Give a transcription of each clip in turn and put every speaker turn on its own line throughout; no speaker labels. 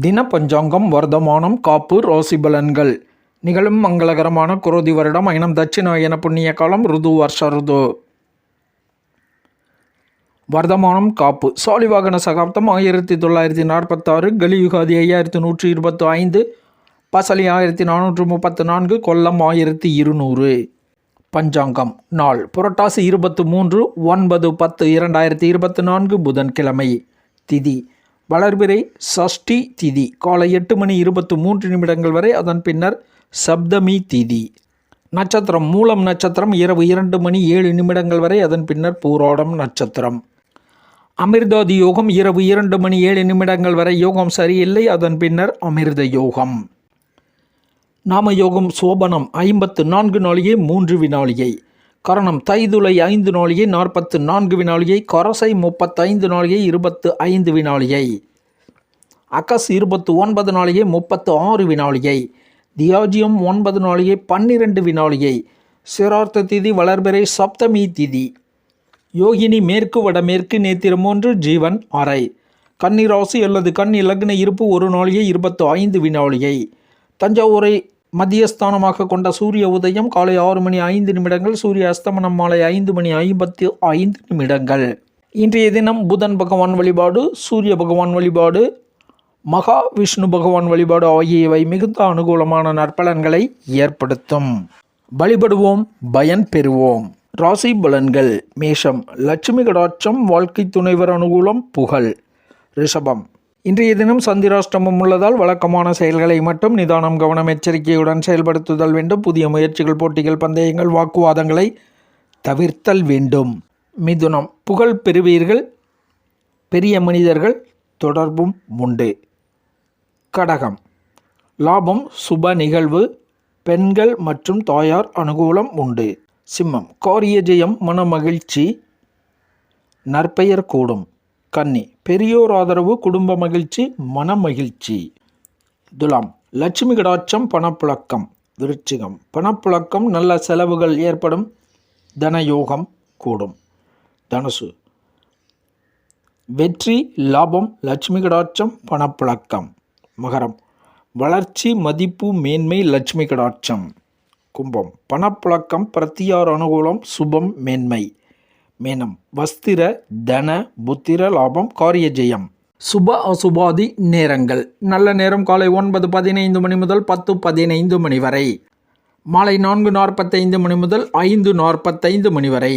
தின பஞ்சாங்கம் வர்த்தமானம் காப்பு ராசி பலன்கள். நிகழும் மங்களகரமான குரோதி வருடம் ஐனம் தட்சிணாயன புண்ணிய காலம் ருது வருஷ ருது. வர்த்தமானம் காப்பு. சாலிவாகன சகாப்தம் ஆயிரத்தி தொள்ளாயிரத்தி நாற்பத்தாறு கலியுகாதி ஐயாயிரத்தி நூற்றி இருபத்தி ஐந்து பசலி ஆயிரத்தி நானூற்று முப்பத்து நான்கு கொல்லம் ஆயிரத்தி இருநூறு. பஞ்சாங்கம் நாள். புரட்டாசி இருபத்து மூன்று ஒன்பது பத்து இரண்டாயிரத்தி இருபத்தி நான்கு புதன்கிழமை. திதி வளர்பிறை சஷ்டி திதி. காலை எட்டு மணி இருபத்து மூன்று நிமிடங்கள் வரை அதன் பின்னர் சப்தமி திதி. நட்சத்திரம் மூலம் நட்சத்திரம் இரவு இரண்டு மணி ஏழு நிமிடங்கள் வரை அதன் பின்னர் பூரோடம் நட்சத்திரம். அமிர்தாதி யோகம் இரவு இரண்டு மணி ஏழு நிமிடங்கள் வரை யோகம் சரியில்லை அதன் பின்னர் அமிர்த யோகம். நாம யோகம் சோபனம் ஐம்பத்து நான்கு நாளிகை மூன்று வினாளிகை. கரணம் தைதுளை ஐந்து நாளிகை நாற்பத்து நான்கு வினாளிகை கொரசை முப்பத்தைந்து நாளிகை இருபத்து ஐந்து வினாளிகை அகஸ் இருபத்து ஒன்பது நாளிகை முப்பத்து ஆறு வினாளிகை தியாஜியம் ஒன்பது நாளிகை பன்னிரண்டு வினாளிகை சிரார்த்த திதி வளர்பிறை சப்தமி திதி. யோகினி மேற்கு வடமேற்கு நேத்திரம் ஒன்று ஜீவன் அறை. கன்னிராசி அல்லது கன்னி லக்ன இருப்பு ஒரு நாளிகை இருபத்து ஐந்து வினாளிகை தஞ்சாவூரை மத்தியஸ்தானமாக கொண்ட சூரிய உதயம் காலை ஆறு மணி ஐந்து நிமிடங்கள் சூரிய அஸ்தமனம் மாலை ஐந்து மணி ஐம்பத்தி ஐந்து நிமிடங்கள். இன்றைய தினம் புதன் பகவான் வழிபாடு சூரிய பகவான் வழிபாடு மகா விஷ்ணு பகவான் வழிபாடு ஆகியவை மிகுந்த அனுகூலமான நற்பலன்களை ஏற்படுத்தும். வழிபடுவோம் பயன் பெறுவோம். ராசி பலன்கள் மேஷம் லட்சுமி கடாட்சம் வாழ்க்கை துணைவர் அனுகூலம் புகழ் ரிஷபம். இன்றைய தினம் சந்திராஷ்டமம் உள்ளதால் வழக்கமான செயல்களை மட்டும் நிதானம் கவனம் எச்சரிக்கையுடன் செயல்படுத்துதல் வேண்டும். புதிய முயற்சிகள் போட்டிகள் பந்தயங்கள் வாக்குவாதங்களை தவிர்த்தல் வேண்டும். மிதுனம். புகழ் பெறுவீர்கள். பெரிய மனிதர்கள் தொடர்பும் உண்டு. கடகம். லாபம் சுப நிகழ்வு பெண்கள் மற்றும் தாயார் அனுகூலம் உண்டு. சிம்மம். காரிய ஜெயம் மன மகிழ்ச்சி நற்பெயர் கூடும். கன்னி. பெரியோர் ஆதரவு குடும்ப மகிழ்ச்சி மன மகிழ்ச்சி. துலாம் லட்சுமி கடாட்சம் பணப்புழக்கம் விருச்சிகம். பணப்புழக்கம் நல்ல செலவுகள் ஏற்படும். தனயோகம் கூடும். தனுசு வெற்றி லாபம் லட்சுமி கடாட்சம் பணப்புழக்கம். மகரம் வளர்ச்சி மதிப்பு மேன்மை லட்சுமி கடாட்சம். கும்பம் பணப்புழக்கம் பிரத்தியார் அனுகூலம் சுபம் மேன்மை. மேனம் வஸ்திர தன புத்திர லாபம் காரிய ஜெயம். சுப அசுபாதி நேரங்கள். நல்ல நேரம் காலை ஒன்பது பதினைந்து மணி முதல் பத்து பதினைந்து மணி வரை. மாலை நான்கு நாற்பத்தைந்து மணி முதல் ஐந்து நாற்பத்தைந்து மணி வரை.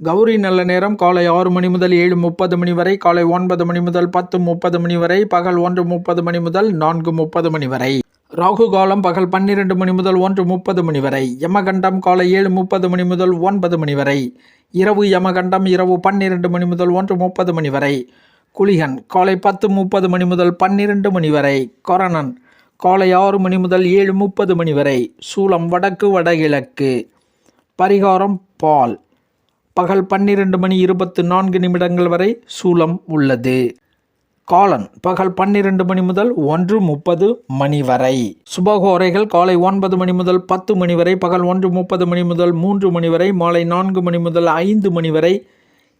கௌரி நல்ல நேரம் காலை ஆறு மணி முதல் ஏழு முப்பது மணி வரை. காலை ஒன்பது மணி முதல் பத்து முப்பது மணி வரை. பகல் ஒன்று முப்பது மணி முதல் நான்கு முப்பது மணி வரை. ராகு காலம் பகல் பன்னிரண்டு மணி முதல் ஒன்று முப்பது மணி வரை. யமகண்டம் காலை ஏழு முப்பது மணி முதல் ஒன்பது மணி வரை. இரவு யமகண்டம் இரவு பன்னிரண்டு மணி முதல் ஒன்று முப்பது மணி வரை. குளிகன் காலை பத்து முப்பது மணி முதல் பன்னிரண்டு மணி வரை. கொரணன் காலை ஆறு மணி முதல் ஏழு முப்பது மணி வரை. சூலம் வடக்கு வடகிழக்கு. பரிகாரம் பால். பகல் பன்னிரண்டு மணி இருபத்து நான்கு நிமிடங்கள் வரை சூலம் உள்ளது. காலன். பகல் பன்னிரண்டு மணி முதல் ஒன்று முப்பது மணி வரை. சுபகோரைகள் காலை ஒன்பது மணி முதல் பத்து மணி வரை பகல் ஒன்று முப்பது மணி முதல் மூன்று மணி வரை மாலை நான்கு மணி முதல் ஐந்து மணி வரை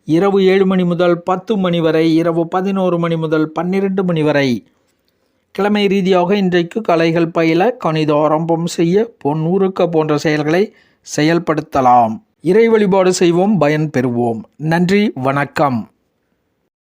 இரவு ஏழு மணி முதல் பத்து மணி வரை இரவு பதினோரு மணி முதல் பன்னிரண்டு மணி வரை. கிழமை ரீதியாக இன்றைக்கு கலைகள் பயில கணித ஆரம்பம் செய்ய பொன் உருக்க போன்ற செயல்களை செயல்படுத்தலாம். இறை வழிபாடு செய்வோம் பயன் பெறுவோம். நன்றி வணக்கம்.